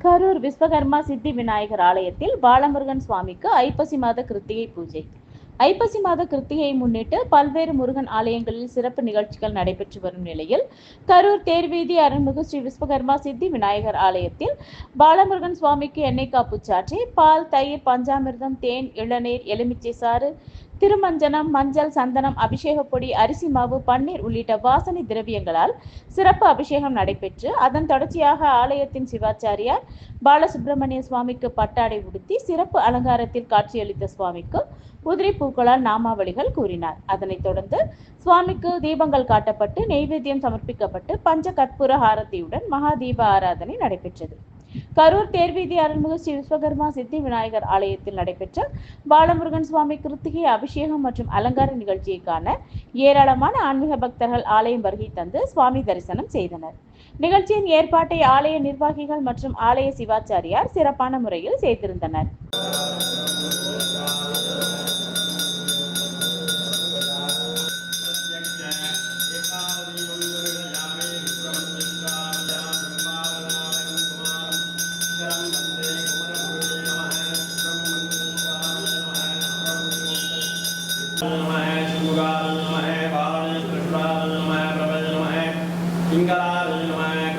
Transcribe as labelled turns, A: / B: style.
A: கரூர் விஸ்வகர்மா சித்தி விநாயகர் ஆலயத்தில் பாலமுருகன் சுவாமிக்கு ஐப்பசி மாத கிருத்திகை பூஜை. ஐப்பசி மாத கிருத்திகையை முன்னிட்டு பல்வேறு முருகன் ஆலயங்களில் சிறப்பு நிகழ்ச்சிகள் நடைபெற்று வரும் நிலையில் கரூர் தேர்வீதி அருள்மிகு ஸ்ரீ விஸ்வகர்மா சித்தி விநாயகர் ஆலயத்தில் பாலமுருகன் சுவாமிக்கு எண்ணெய் காப்பு சாற்றி பால் தயிர் பஞ்சாமிர்தம் தேன் இளநீர் எலுமிச்சை சாறு திருமஞ்சனம் மஞ்சள் சந்தனம் அபிஷேக பொடி அரிசி மாவு பன்னீர் உள்ளிட்ட வாசனை திரவியங்களால் சிறப்பு அபிஷேகம் நடைபெற்று அதன் தொடர்ச்சியாக ஆலயத்தின் சிவாச்சாரியார் பாலசுப்பிரமணிய சுவாமிக்கு பட்டாடை உடுத்தி சிறப்பு அலங்காரத்தில் காட்சியளித்த சுவாமிக்கு உதிரி பூக்களால் நாமாவளிகள் கூறினார். அதனைத் தொடர்ந்து சுவாமிக்கு தீபங்கள் காட்டப்பட்டு நெய்வேத்தியம் சமர்ப்பிக்கப்பட்டு பஞ்ச கற்பூர ஆரத்தியுடன் மகா தீப ஆராதனை நடைபெற்றது. கரூர் தேர்வீதி அருள்மிகு ஸ்ரீ விஸ்வகர்மா சித்தி விநாயகர் ஆலயத்தில் நடைபெற்ற பாலமுருகன் சுவாமி கிருத்திகை அபிஷேகம் மற்றும் அலங்கார நிகழ்ச்சியை காண ஏராளமான ஆன்மீக பக்தர்கள் ஆலயம் வருகை தந்து சுவாமி தரிசனம் செய்தனர். நிகழ்ச்சியின் ஏற்பாட்டை ஆலய நிர்வாகிகள் மற்றும் ஆலய சிவாச்சாரியார் சிறப்பான முறையில் செய்திருந்தனர். Ingala, Maya,